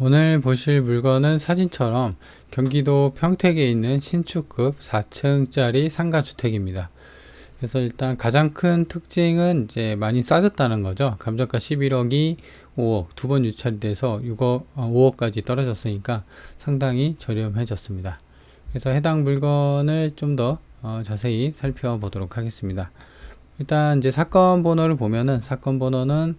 오늘 보실 물건은 사진처럼 경기도 평택에 있는 신축급 4층짜리 상가주택입니다. 그래서 일단 가장 큰 특징은 이제 많이 싸졌다는 거죠. 감정가 11억이 5억, 두 번 유찰이 돼서 6억, 5억까지 떨어졌으니까 상당히 저렴해졌습니다. 그래서 해당 물건을 좀더 어, 자세히 살펴보도록 하겠습니다. 일단 이제 사건 번호를 보면은 사건 번호는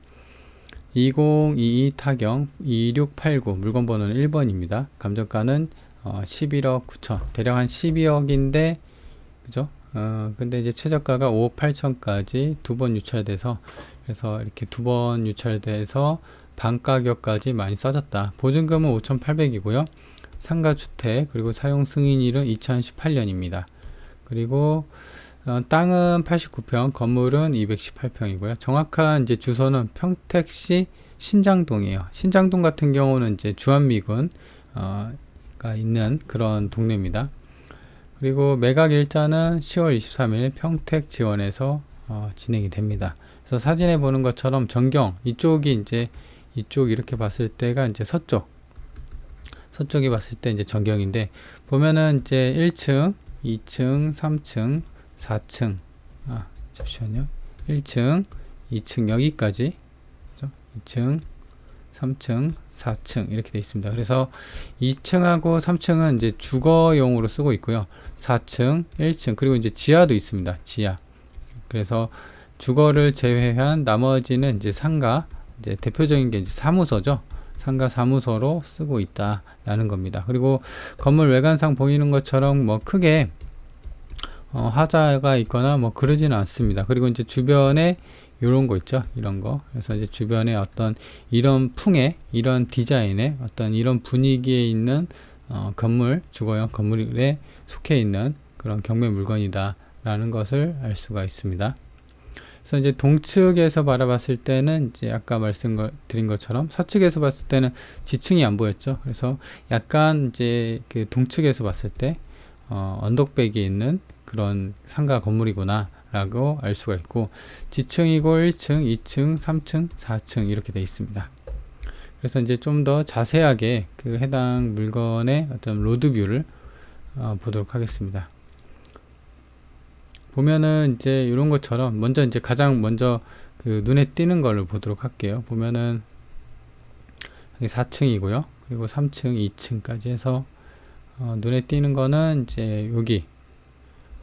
2022 타경 2689 물건 번호는 1번입니다. 감정가는 어, 11억 9천 대략 한 12억인데 그죠? 어, 근데 이제 최저가가 5억 8천까지 두 번 유찰돼서 그래서 이렇게 두 번 유찰돼서 반 가격까지 많이 싸졌다. 보증금은 5,800이고요. 상가주택 그리고 사용 승인일은 2018년입니다. 그리고 어, 땅은 89평, 건물은 218평이고요. 정확한 이제 주소는 평택시 신장동이에요. 신장동 같은 경우는 이제 주한미군 어, 가 있는 그런 동네입니다. 그리고 매각 일자는 10월 23일 평택 지원에서 어, 진행이 됩니다. 그래서 사진에 보는 것처럼 전경 이쪽이 이제 이쪽 이렇게 봤을 때가 이제 서쪽 서쪽에 봤을 때 이제 전경인데 보면은 이제 1층, 2층, 3층, 4층. 아 잠시만요. 1층 2층 여기까지. 그죠? 2층 3층 4층 이렇게 되어 있습니다. 그래서 2층하고 3층은 이제 주거용으로 쓰고 있고요. 4층 1층 그리고 이제 지하도 있습니다. 지하. 그래서 주거를 제외한 나머지는 이제 상가 이제 대표적인 게 이제 사무소죠. 상가 사무소로 쓰고 있다라는 겁니다. 그리고 건물 외관상 보이는 것처럼 뭐 크게 어, 하자가 있거나 뭐 그러지는 않습니다. 그리고 이제 주변에 이런 거 있죠. 이런 거. 그래서 이제 주변에 어떤 이런 풍의, 이런 디자인의 어떤 이런 분위기에 있는 어, 건물, 주거용 건물에 속해 있는 그런 경매 물건이다라는 것을 알 수가 있습니다. 그래서 이제 동측에서 바라봤을 때는 이제 아까 말씀드린 것처럼 서측에서 봤을 때는 지층이 안 보였죠. 그래서 약간 이제 그 동측에서 봤을 때 어, 언덕백이 있는 그런 상가 건물이구나 라고 알 수가 있고 지층이고 1층, 2층, 3층, 4층 이렇게 되어 있습니다. 그래서 이제 좀 더 자세하게 그 해당 물건의 어떤 로드뷰를 어, 보도록 하겠습니다. 보면은 이제 이런 것처럼 먼저 이제 가장 먼저 그 눈에 띄는 걸로 보도록 할게요. 보면은 4층이고요. 그리고 3층, 2층까지 해서 어, 눈에 띄는 거는 이제 여기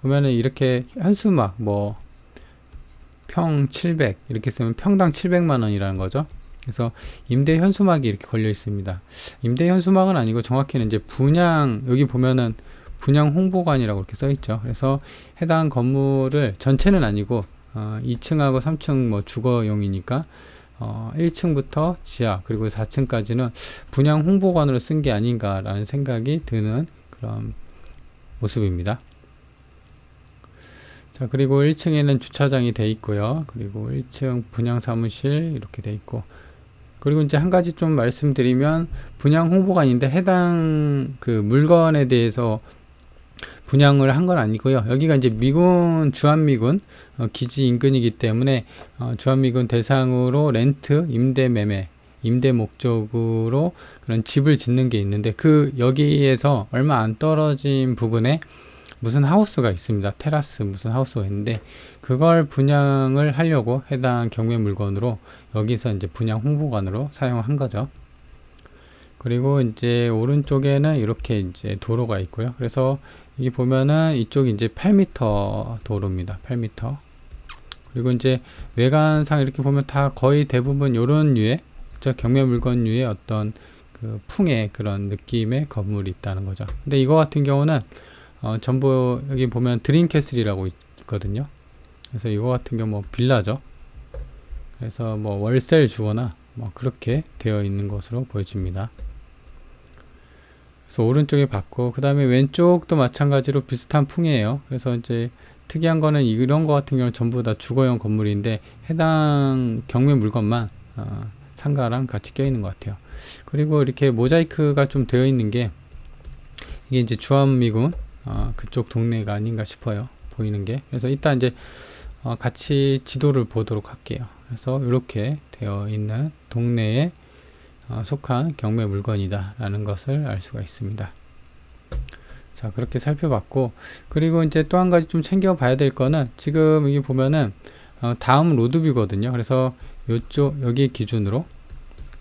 보면은 이렇게 현수막 뭐 평 700 이렇게 쓰면 평당 700만 원이라는 거죠. 그래서 임대 현수막이 이렇게 걸려 있습니다. 임대 현수막은 아니고 정확히는 이제 분양 여기 보면은 분양 홍보관이라고 이렇게 써 있죠. 그래서 해당 건물을 전체는 아니고 어, 2층하고 3층 뭐 주거용이니까 어, 1층부터 지하 그리고 4층까지는 분양 홍보관으로 쓴 게 아닌가라는 생각이 드는 그런 모습입니다. 자, 그리고 1층에는 주차장이 돼 있고요. 그리고 1층 분양 사무실 이렇게 돼 있고. 그리고 이제 한 가지 좀 말씀드리면 분양 홍보관인데 해당 그 물건에 대해서 분양을 한 건 아니고요. 여기가 이제 미군 주한미군 어, 기지 인근이기 때문에 어, 주한미군 대상으로 렌트 임대 매매 임대 목적으로 그런 집을 짓는 게 있는데 그 여기에서 얼마 안 떨어진 부분에 무슨 하우스가 있습니다. 테라스 무슨 하우스가 있는데 그걸 분양을 하려고 해당 경매 물건으로 여기서 이제 분양 홍보관으로 사용한 거죠. 그리고 이제 오른쪽에는 이렇게 이제 도로가 있고요. 그래서 여기 보면은 이쪽이 이제 8m 도로입니다. 8m. 그리고 이제 외관상 이렇게 보면 다 거의 대부분 이런 류의 저 경매 물건 류의 어떤 그 풍의 그런 느낌의 건물이 있다는 거죠. 근데 이거 같은 경우는 어, 전부 여기 보면 드림캐슬이라고 있거든요. 그래서 이거 같은 경우 뭐 빌라죠. 그래서 뭐 월세를 주거나 뭐 그렇게 되어 있는 것으로 보여집니다. 그래서 오른쪽에 받고 그 다음에 왼쪽도 마찬가지로 비슷한 풍이에요. 그래서 이제 특이한 거는 이런 거 같은 경우는 전부 다 주거용 건물인데 해당 경매 물건만 어, 상가랑 같이 껴 있는 것 같아요. 그리고 이렇게 모자이크가 좀 되어 있는 게 이게 이제 주한미군 어, 그쪽 동네가 아닌가 싶어요. 보이는 게. 그래서 이따 이제 어, 같이 지도를 보도록 할게요. 그래서 이렇게 되어 있는 동네의 어, 속한 경매 물건이다 라는 것을 알 수가 있습니다. 자 그렇게 살펴봤고 그리고 이제 또 한 가지 좀 챙겨 봐야 될 거는 지금 여기 보면은 어, 다음 로드뷰거든요. 그래서 요쪽 여기 기준으로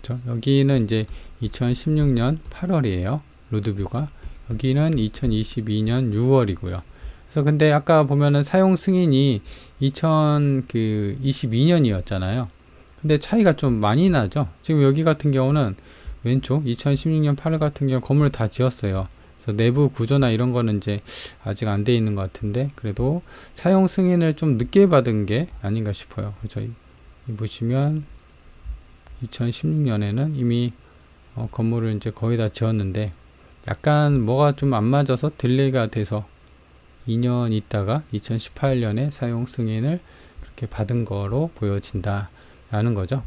그렇죠? 여기는 이제 2016년 8월이에요. 로드뷰가 여기는 2022년 6월이고요. 그래서 근데 아까 보면은 사용 승인이 2022년이었잖아요. 근데 차이가 좀 많이 나죠. 지금 여기 같은 경우는 왼쪽 2016년 8월 같은 경우 건물 다 지었어요. 그래서 내부 구조나 이런 거는 이제 아직 안 돼 있는 것 같은데 그래도 사용 승인을 좀 늦게 받은 게 아닌가 싶어요. 이 보시면 2016년에는 이미 어, 건물을 이제 거의 다 지었는데 약간 뭐가 좀 안 맞아서 딜레이가 돼서 2년 있다가 2018년에 사용 승인을 그렇게 받은 거로 보여진다 라는 거죠.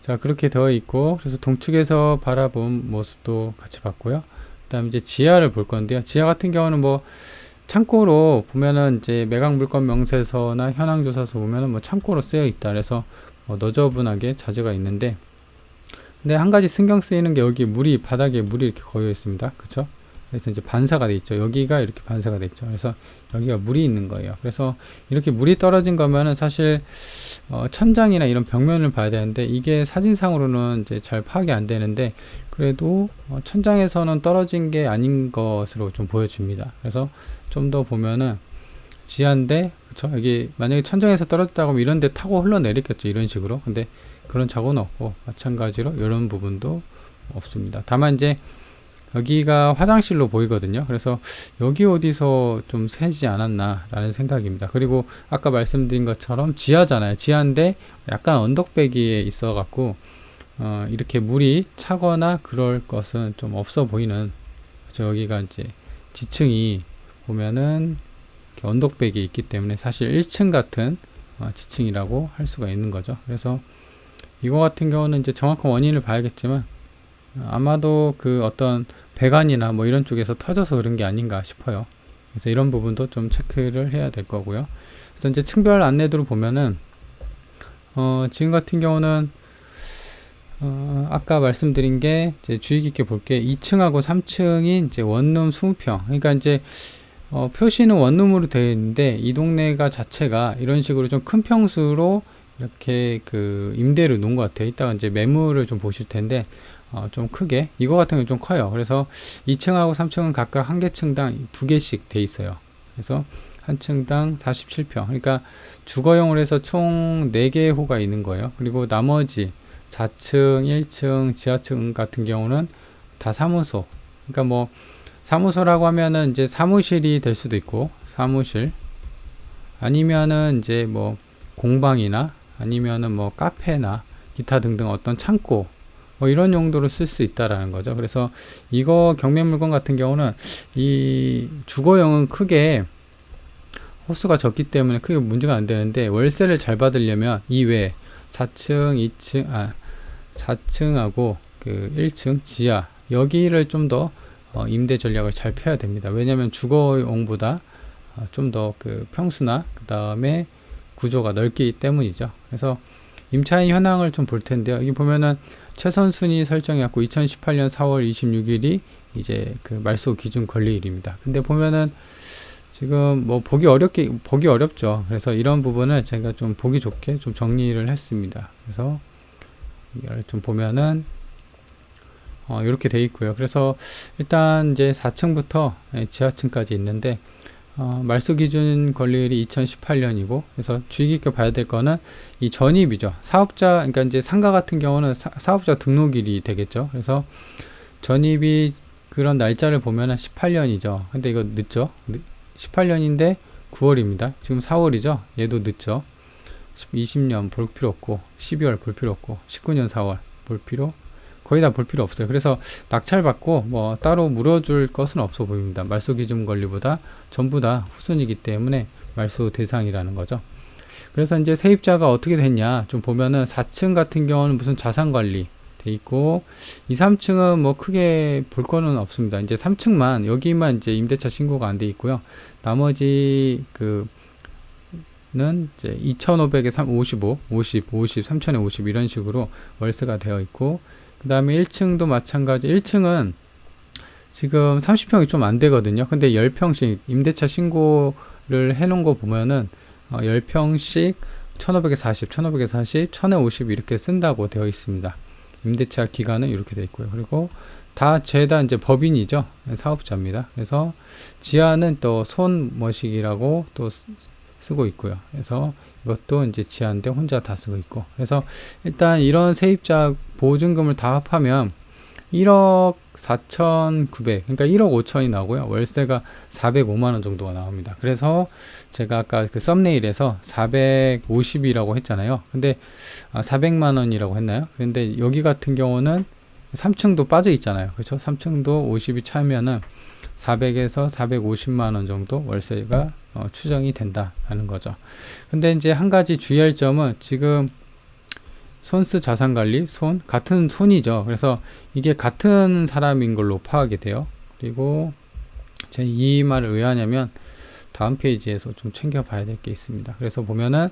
자 그렇게 되어 있고 그래서 동측에서 바라본 모습도 같이 봤고요. 그 다음 이제 지하를 볼 건데요. 지하 같은 경우는 뭐 창고로 보면은 이제 매각 물건 명세서나 현황 조사서 보면은 뭐 창고로 쓰여 있다. 그래서 뭐 너저분하게 자재가 있는데 근데 한 가지 신경 쓰이는 게 여기 물이 바닥에 물이 이렇게 고여 있습니다. 그렇죠? 그래서 이제 반사가 돼 있죠. 여기가 이렇게 반사가 돼 있죠. 그래서 여기가 물이 있는 거예요. 그래서 이렇게 물이 떨어진 거면은 사실 어, 천장이나 이런 벽면을 봐야 되는데 이게 사진상으로는 이제 잘 파악이 안 되는데 그래도 어, 천장에서는 떨어진 게 아닌 것으로 좀 보여집니다. 그래서 좀 더 보면은 지하인데 그쵸 여기 만약에 천장에서 떨어졌다고 하면 이런 데 타고 흘러내리겠죠 이런 식으로 근데 그런 자고는 없고 마찬가지로 이런 부분도 없습니다. 다만 이제 여기가 화장실로 보이거든요. 그래서 여기 어디서 좀 새지 않았나 라는 생각입니다. 그리고 아까 말씀드린 것처럼 지하잖아요. 지하인데 약간 언덕배기에 있어 갖고 어, 이렇게 물이 차거나 그럴 것은 좀 없어 보이는? 여기가 이제 지층이 보면은 언덕백이 있기 때문에 사실 1층 같은 어, 지층이라고 할 수가 있는 거죠. 그래서 이거 같은 경우는 이제 정확한 원인을 봐야겠지만 어, 아마도 그 어떤 배관이나 뭐 이런 쪽에서 터져서 그런 게 아닌가 싶어요. 그래서 이런 부분도 좀 체크를 해야 될 거고요. 그래서 이제 층별 안내도를 보면은 어, 지금 같은 경우는 어, 아까 말씀드린 게 이제 주의 깊게 볼 게 2층하고 3층이 이제 원룸 20평. 그러니까 이제 어, 표시는 원룸으로 되어 있는데 이 동네가 자체가 이런 식으로 좀 큰 평수로 이렇게 그 임대를 놓은 것 같아요. 이따가 이제 매물을 좀 보실 텐데 어, 좀 크게 이거 같은 건좀 커요. 그래서 2층하고 3층은 각각 한 개 층당 두 개씩 돼 있어요. 그래서 한 층당 47평. 그러니까 주거용으로 해서 총 4개의 호가 있는 거예요. 그리고 나머지 4층, 1층, 지하층 같은 경우는 다 사무소. 그러니까 뭐 사무소라고 하면은 이제 사무실이 될 수도 있고 사무실 아니면은 이제 뭐 공방이나 아니면은 뭐 카페나 기타 등등 어떤 창고 뭐 이런 용도로 쓸 수 있다라는 거죠. 그래서 이거 경매 물건 같은 경우는 이 주거용은 크게 호수가 적기 때문에 크게 문제가 안 되는데 월세를 잘 받으려면 이외 4층, 2층, 아 4층하고 그 1층 지하 여기를 좀더 어, 임대 전략을 잘 펴야 됩니다. 왜냐하면 주거용보다 어, 좀더 그 평수나 그 다음에 구조가 넓기 때문이죠. 그래서 임차인 현황을 좀 볼 텐데요. 여기 보면은 최선 순위 설정해갖고 2018년 4월 26일이 이제 그 말소 기준 권리일입니다. 근데 보면은 지금 뭐 보기 어렵게 보기 어렵죠. 그래서 이런 부분을 제가 좀 보기 좋게 좀 정리를 했습니다. 그래서 이걸 좀 보면은 어, 이렇게 돼 있고요. 그래서 일단 이제 4층부터 예, 지하층까지 있는데 어, 말소 기준 권리율이 2018년이고 그래서 주의 깊게 봐야 될 거는 이 전입이죠. 사업자 그러니까 이제 상가 같은 경우는 사, 업자 등록일이 되겠죠. 그래서 전입이 그런 날짜를 보면은 18년이죠. 근데 이거 늦죠. 18년인데 9월입니다. 지금 4월이죠. 얘도 늦죠. 20년 볼 필요 없고 12월 볼 필요 없고 19년 4월 볼 필요 거의 다 볼 필요 없어요. 그래서 낙찰받고 뭐 따로 물어줄 것은 없어 보입니다. 말소 기준 권리보다 전부 다 후순이기 때문에 말소 대상이라는 거죠. 그래서 이제 세입자가 어떻게 됐냐 좀 보면은 4층 같은 경우는 무슨 자산 관리 돼 있고 2, 3층은 뭐 크게 볼 거는 없습니다. 이제 3층만 여기만 이제 임대차 신고가 안 돼 있고요. 나머지 그 는 이제 2,500에 55, 50, 50, 3,000에 50 이런 식으로 월세가 되어 있고 그 다음에 1층도 마찬가지. 1층은 지금 30평이 좀 안 되거든요. 근데 10평씩 임대차 신고를 해 놓은 거 보면은 어, 10평씩 1500에 40, 1500에 40, 1050 이렇게 쓴다고 되어 있습니다. 임대차 기간은 이렇게 되어 있고요. 그리고 다 죄다 이제 법인이죠. 사업자입니다. 그래서 지하는 또 손머식이라고 또 쓰- 쓰고 있고요. 그래서 이것도 이제 지하인데 혼자 다 쓰고 있고. 그래서 일단 이런 세입자 보증금을 다 합하면 1억 4,900, 그러니까 1억 5천이 나오고요. 월세가 405만 원 정도가 나옵니다. 그래서 제가 아까 그 썸네일에서 450이라고 했잖아요. 근데 아, 400만 원이라고 했나요? 그런데 여기 같은 경우는 3층도 빠져 있잖아요. 그렇죠? 3층도 50이 차면은 400에서 450만 원 정도 월세가 어, 추정이 된다라는 거죠. 근데 이제 한 가지 주의할 점은 지금 손스 자산 관리 손 같은 손이죠. 그래서 이게 같은 사람인 걸로 파악이 돼요. 그리고 제가 이 말을 왜 하냐면 다음 페이지에서 좀 챙겨봐야 될 게 있습니다. 그래서 보면은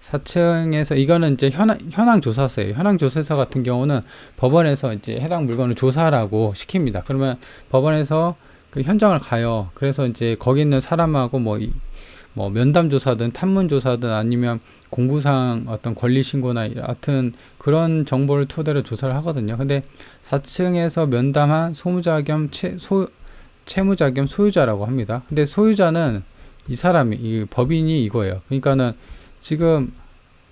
4층에서 이거는 이제 현황, 현황 조사서예요. 현황 조사서 같은 경우는 법원에서 이제 해당 물건을 조사하라고 시킵니다. 그러면 법원에서 그 현장을 가요. 그래서 이제 거기 있는 사람하고 뭐, 이, 뭐 면담 조사든 탐문 조사든 아니면 공부상 어떤 권리 신고나 같은 그런 정보를 토대로 조사를 하거든요. 근데 4층에서 면담한 소무자 겸 채, 소, 채무자 겸 소유자라고 합니다. 근데 소유자는 이 사람이 이 법인이 이거예요. 그러니까는 지금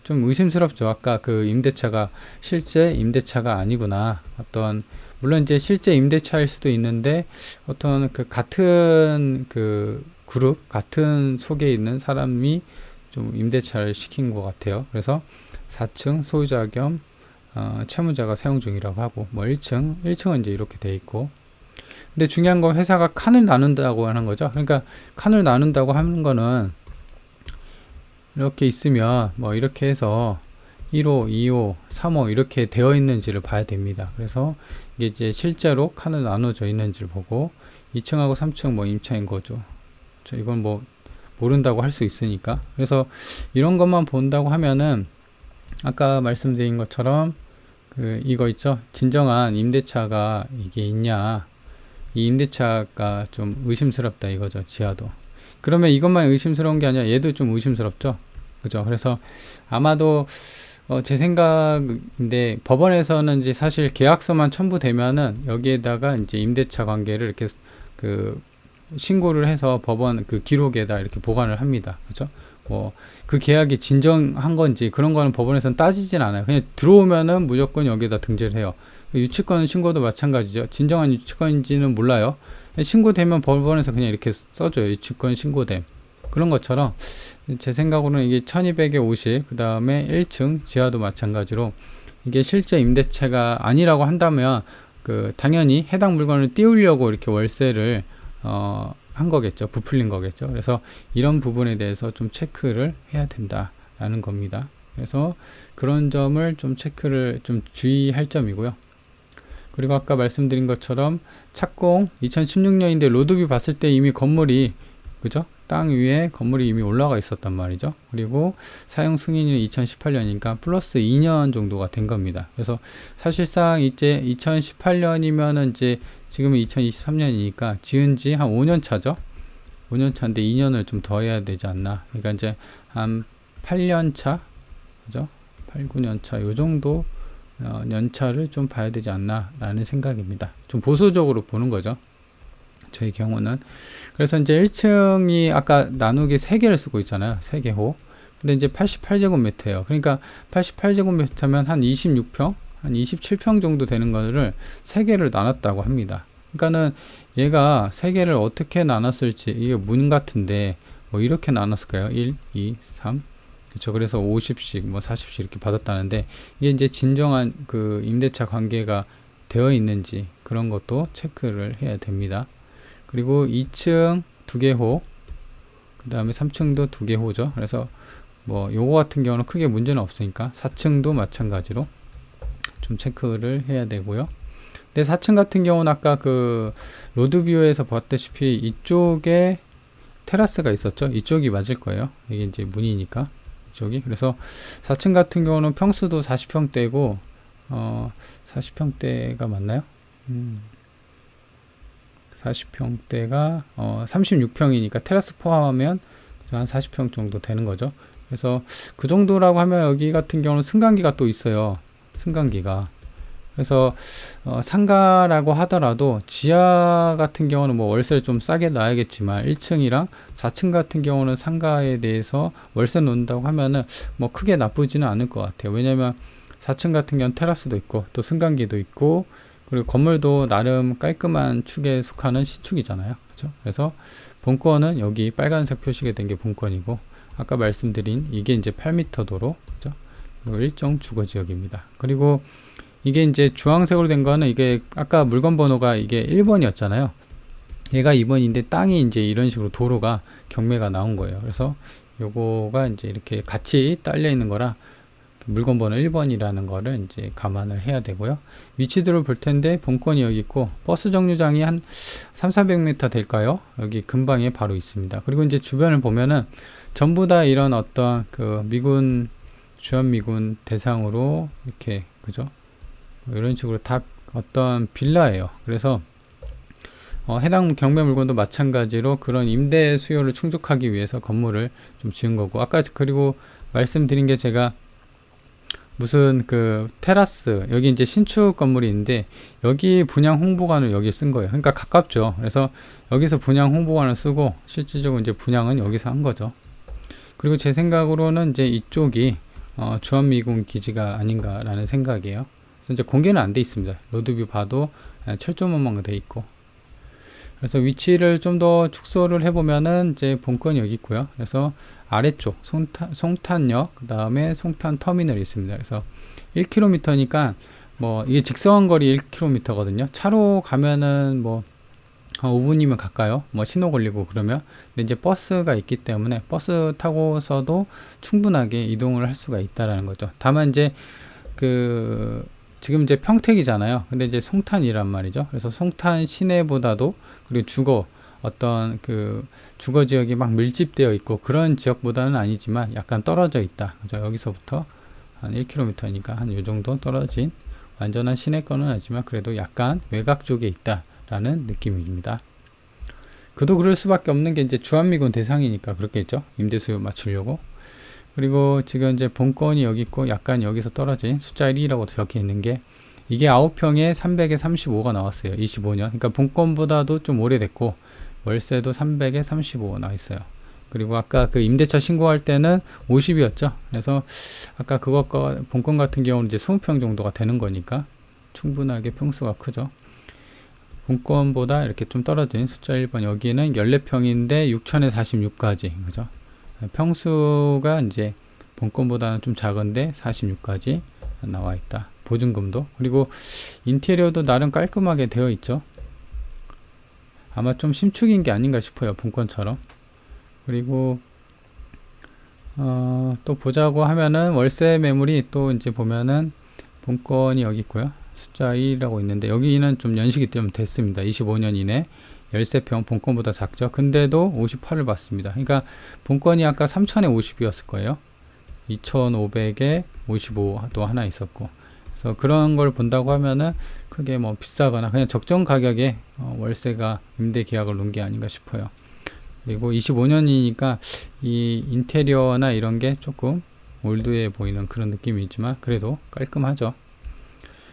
좀 의심스럽죠. 아까 그 임대차가 실제 임대차가 아니구나. 어떤 물론 이제 실제 임대차일 수도 있는데 어떤 그 같은 그 그룹 같은 속에 있는 사람이 좀 임대차를 시킨 것 같아요. 그래서 4층 소유자 겸 어, 채무자가 사용 중이라고 하고 뭐 1층 1층은 이제 이렇게 돼 있고 근데 중요한 건 회사가 칸을 나눈다고 하는 거죠. 그러니까 칸을 나눈다고 하는 거는 이렇게 있으면 뭐 이렇게 해서 1호, 2호, 3호 이렇게 되어 있는지를 봐야 됩니다. 그래서 이게 이제 실제로 칸을 나눠져 있는지를 보고 2층하고 3층 뭐 임차인 거죠. 저 이건 뭐 모른다고 할 수 있으니까. 그래서 이런 것만 본다고 하면은 아까 말씀드린 것처럼 그 이거 있죠. 진정한 임대차가 이게 있냐. 이 임대차가 좀 의심스럽다 이거죠. 지하도. 그러면 이것만 의심스러운 게 아니라 얘도 좀 의심스럽죠. 그죠? 그래서 아마도 어, 제 생각인데 법원에서는 이제 사실 계약서만 첨부되면은 여기에다가 이제 임대차 관계를 이렇게 그 신고를 해서 법원 그 기록에다 이렇게 보관을 합니다. 그죠? 뭐 그 계약이 진정한 건지 그런 거는 법원에서는 따지진 않아요. 그냥 들어오면은 무조건 여기에다 등재를 해요. 유치권 신고도 마찬가지죠. 진정한 유치권인지는 몰라요. 신고되면 법원에서 그냥 이렇게 써줘요. 유치권 신고됨. 그런 것처럼 제 생각으로는 이게 1200에 50, 그 다음에 1층 지하도 마찬가지로 이게 실제 임대차가 아니라고 한다면 그 당연히 해당 물건을 띄우려고 이렇게 월세를 어, 한 거겠죠. 부풀린 거겠죠. 그래서 이런 부분에 대해서 좀 체크를 해야 된다라는 겁니다. 그래서 그런 점을 좀 체크를 좀 주의할 점이고요. 그리고 아까 말씀드린 것처럼 착공 2016년인데 로드뷰 봤을 때 이미 건물이 그죠? 땅 위에 건물이 이미 올라가 있었단 말이죠. 그리고 사용 승인이 2018년이니까 플러스 2년 정도가 된 겁니다. 그래서 사실상 이제 2018년이면은 이제 지금은 2023년이니까 지은 지 한 5년 차죠. 5년 차인데 2년을 좀 더 해야 되지 않나. 그러니까 이제 한 8년 차, 그죠? 8, 9년 차, 요 정도 어, 연차를 좀 봐야 되지 않나라는 생각입니다. 좀 보수적으로 보는 거죠. 저희 경우는. 그래서 이제 1층이 아까 나누기 3개를 쓰고 있잖아요. 3개 호. 근데 이제 88제곱미터예요. 그러니까 88제곱미터면 한 26평, 한 27평 정도 되는 거를 3개를 나눴다고 합니다. 그러니까는 얘가 3개를 어떻게 나눴을지 이게 문 같은데 뭐 이렇게 나눴을까요? 1, 2, 3. 그렇죠. 그래서 50씩 뭐 40씩 이렇게 받았다는데 이게 이제 진정한 그 임대차 관계가 되어 있는지 그런 것도 체크를 해야 됩니다. 그리고 2층 두 개 호, 그 다음에 3층도 두 개 호죠. 그래서 뭐 요거 같은 경우는 크게 문제는 없으니까 4층도 마찬가지로 좀 체크를 해야 되고요. 근데 4층 같은 경우는 아까 그 로드뷰에서 봤다시피 이쪽에 테라스가 있었죠. 이쪽이 맞을 거예요. 이게 이제 문이니까 이쪽이. 그래서 4층 같은 경우는 평수도 40평대고 어, 40평대가 맞나요? 음, 40평대가 어, 36평이니까 테라스 포함하면 한 40평 정도 되는 거죠. 그래서 그 정도라고 하면 여기 같은 경우는 승강기가 또 있어요. 승강기가. 그래서 어, 상가라고 하더라도 지하 같은 경우는 뭐 월세를 좀 싸게 놔야겠지만 1층이랑 4층 같은 경우는 상가에 대해서 월세 놓는다고 하면은 뭐 크게 나쁘지는 않을 것 같아요. 왜냐면 4층 같은 경우는 테라스도 있고 또 승강기도 있고 그리고 건물도 나름 깔끔한 축에 속하는 시축이잖아요. 그렇죠? 그래서 본권은 여기 빨간색 표시가 된 게 본권이고 아까 말씀드린 이게 이제 8m 도로 그죠? 일정 주거 지역입니다. 그리고 이게 이제 주황색으로 된 거는 이게 아까 물건 번호가 이게 1번이었잖아요. 얘가 2번인데 땅이 이제 이런 식으로 도로가 경매가 나온 거예요. 그래서 요거가 이제 이렇게 같이 딸려 있는 거라 물건 번호 1번이라는 거를 이제 감안을 해야 되고요. 위치들을 볼 텐데 본권이 여기 있고 버스 정류장이 한 3, 400m 될까요? 여기 근방에 바로 있습니다. 그리고 이제 주변을 보면은 전부 다 이런 어떤 그 미군 주한 미군 대상으로 이렇게 그죠? 뭐 이런 식으로 다 어떤 빌라예요. 그래서 어, 해당 경매 물건도 마찬가지로 그런 임대 수요를 충족하기 위해서 건물을 좀 지은 거고 아까 그리고 말씀드린 게 제가 무슨 그 테라스 여기 이제 신축 건물이 있는데 여기 분양 홍보관을 여기 쓴 거예요. 그러니까 가깝죠. 그래서 여기서 분양 홍보관을 쓰고 실질적으로 이제 분양은 여기서 한 거죠. 그리고 제 생각으로는 이제 이쪽이 어, 주한미군 기지가 아닌가라는 생각이에요. 그래서 이제 공개는 안 돼 있습니다. 로드뷰 봐도 철조망만 돼 있고. 그래서 위치를 좀 더 축소를 해보면은 이제 본건이 여기 있고요. 그래서 아래쪽 송탄, 송탄역 그 다음에 송탄 터미널이 있습니다. 그래서 1km니까 뭐 이게 직선 거리 1km거든요. 차로 가면은 뭐한 5분이면 가까요. 뭐 신호 걸리고 그러면 근데 이제 버스가 있기 때문에 버스 타고서도 충분하게 이동을 할 수가 있다라는 거죠. 다만 이제 그 지금 이제 평택이잖아요. 근데 이제 송탄이란 말이죠. 그래서 송탄 시내보다도 그리고 주거 어떤 그 주거 지역이 막 밀집되어 있고 그런 지역보다는 아니지만 약간 떨어져 있다. 그죠? 여기서부터 한 1km니까 한 요 정도 떨어진 완전한 시내권은 아니지만 그래도 약간 외곽 쪽에 있다라는 느낌입니다. 그도 그럴 수밖에 없는 게 이제 주한미군 대상이니까 그렇겠죠. 임대 수요 맞추려고. 그리고 지금 이제 본건이 여기 있고 약간 여기서 떨어진 숫자 1이라고 적혀 있는 게 이게 9평에 300에 35가 나왔어요. 25년. 그러니까 본건보다도 좀 오래됐고 월세도 300에 35 나와 있어요. 그리고 아까 그 임대차 신고할 때는 50이었죠. 그래서 아까 그것과 본건 같은 경우는 이제 20평 정도가 되는 거니까 충분하게 평수가 크죠. 본건보다 이렇게 좀 떨어진 숫자 1번 여기는 14평인데 6천에 46까지 그죠? 평수가 이제 본건보다는 좀 작은데 46까지 나와 있다. 보증금도 그리고 인테리어도 나름 깔끔하게 되어 있죠. 아마 좀 심축인 게 아닌가 싶어요. 본권처럼. 그리고 어, 또 보자고 하면은 월세 매물이 또 이제 보면은 본권이 여기 있고요. 숫자 1이라고 있는데 여기는 좀 연식이 좀 됐습니다. 25년 이내 13평 본권보다 작죠. 근데도 58을 받습니다. 그러니까 본권이 아까 3000에 50이었을 거예요. 2500에 55도 하나 있었고 그래서 그런 걸 본다고 하면은 크게 뭐 비싸거나 그냥 적정 가격에 어, 월세가 임대 계약을 놓은 게 아닌가 싶어요. 그리고 25년이니까 이 인테리어나 이런 게 조금 올드해 보이는 그런 느낌이 있지만 그래도 깔끔하죠.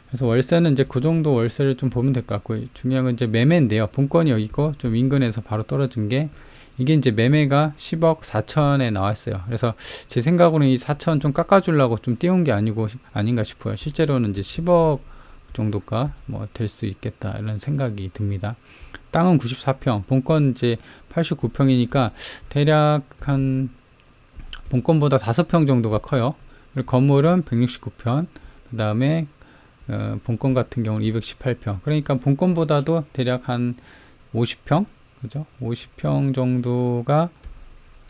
그래서 월세는 이제 그 정도 월세를 좀 보면 될 것 같고 중요한 건 이제 매매인데요. 본건이 여기 있고 좀 인근에서 바로 떨어진 게 이게 이제 매매가 10억 4천에 나왔어요. 그래서 제 생각으로는 이 4천 좀 깎아주려고 좀 띄운 게 아니고 아닌가 싶어요. 실제로는 이제 10억 정도가 뭐 될 수 있겠다 이런 생각이 듭니다. 땅은 94평, 본건 이제 89평이니까 대략 한 본건보다 5평 정도가 커요. 그리고 건물은 169평, 그 다음에 어, 본건 같은 경우는 218평. 그러니까 본건보다도 대략 한 50평 그죠? 50평 정도가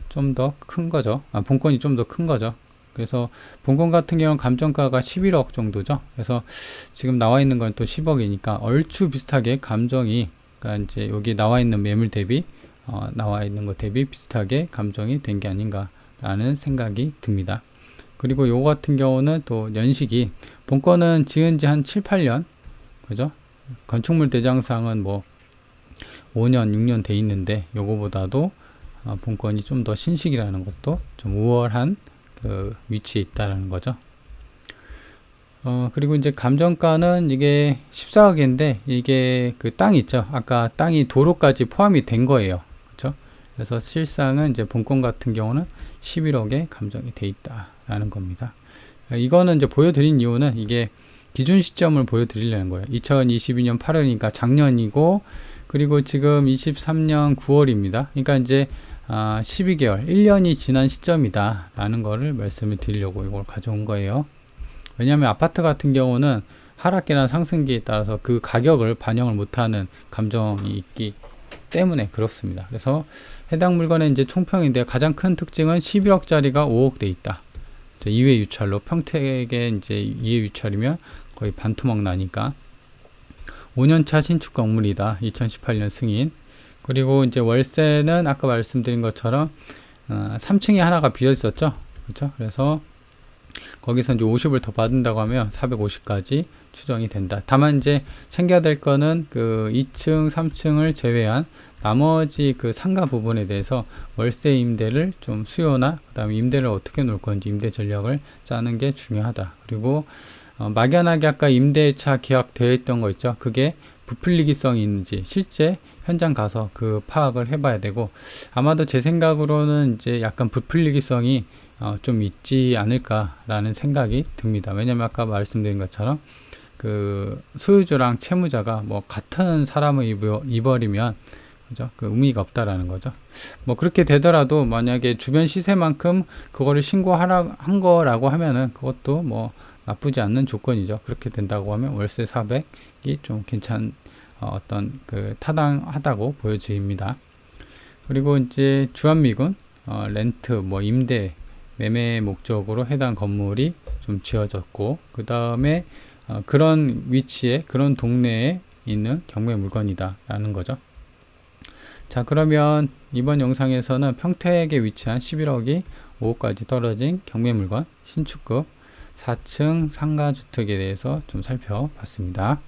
좀 더 큰 거죠. 아, 본건이 좀 더 큰 거죠. 그래서 본건 같은 경우는 감정가가 11억 정도죠. 그래서 지금 나와 있는 건 또 10억이니까 얼추 비슷하게 감정이 그러니까 이제 여기 나와 있는 매물 대비 어, 나와 있는 것 대비 비슷하게 감정이 된 게 아닌가라는 생각이 듭니다. 그리고 요거 같은 경우는 또 연식이 본건은 지은 지 한 7, 8년. 그죠? 건축물 대장상은 뭐 5년, 6년 돼 있는데 요거보다도 어, 본건이 좀 더 신식이라는 것도 좀 우월한 그 위치에 있다라는 거죠. 어, 그리고 이제 감정가는 이게 14억인데 이게 그 땅 있죠. 아까 땅이 도로까지 포함이 된 거예요. 그렇죠? 그래서 실상은 이제 본건 같은 경우는 11억에 감정이 돼 있다라는 겁니다. 이거는 이제 보여드린 이유는 이게 기준 시점을 보여드리려는 거예요. 2022년 8월이니까 작년이고 그리고 지금 23년 9월입니다. 그러니까 이제 아, 12개월, 1년이 지난 시점이다 라는 거를 말씀을 드리려고 이걸 가져온 거예요. 왜냐하면 아파트 같은 경우는 하락기나 상승기에 따라서 그 가격을 반영을 못하는 감정이 있기 때문에 그렇습니다. 그래서 해당 물건의 이제 총평인데 가장 큰 특징은 11억짜리가 5억 돼 있다. 2회 유찰로 평택에 이제 2회 유찰이면 거의 반토막 나니까 5년차 신축 건물이다. 2018년 승인. 그리고 이제 월세는 아까 말씀드린 것처럼 어, 3층에 하나가 비어 있었죠. 그렇죠? 그래서 거기서 이제 50을 더 받는다고 하면 450까지 추정이 된다. 다만 이제 챙겨야 될 거는 그 2층, 3층을 제외한 나머지 그 상가 부분에 대해서 월세 임대를 좀 수요나 그다음에 임대를 어떻게 놓을 건지 임대 전략을 짜는 게 중요하다. 그리고 어, 막연하게 아까 임대차 계약 되어 있던 거 있죠. 그게 부풀리기성이 있는지 실제 현장 가서 그 파악을 해봐야 되고 아마도 제 생각으로는 이제 약간 부풀리기성이 어, 좀 있지 않을까라는 생각이 듭니다. 왜냐면 아까 말씀드린 것처럼 그 소유주랑 채무자가 뭐 같은 사람을 입어, 입어리면 그죠? 그 의미가 없다라는 거죠. 뭐 그렇게 되더라도 만약에 주변 시세만큼 그거를 신고하라 한 거라고 하면은 그것도 뭐 나쁘지 않는 조건이죠. 그렇게 된다고 하면 월세 400이 좀 괜찮 어, 어떤 그 타당하다고 보여집니다. 그리고 이제 주한미군 어, 렌트 뭐 임대 매매 목적으로 해당 건물이 좀 지어졌고 그 다음에 어, 그런 위치에 그런 동네에 있는 경매 물건이다 라는 거죠. 자 그러면 이번 영상에서는 평택에 위치한 11억이 5억까지 떨어진 경매 물건 신축급 4층 상가주택에 대해서 좀 살펴봤습니다.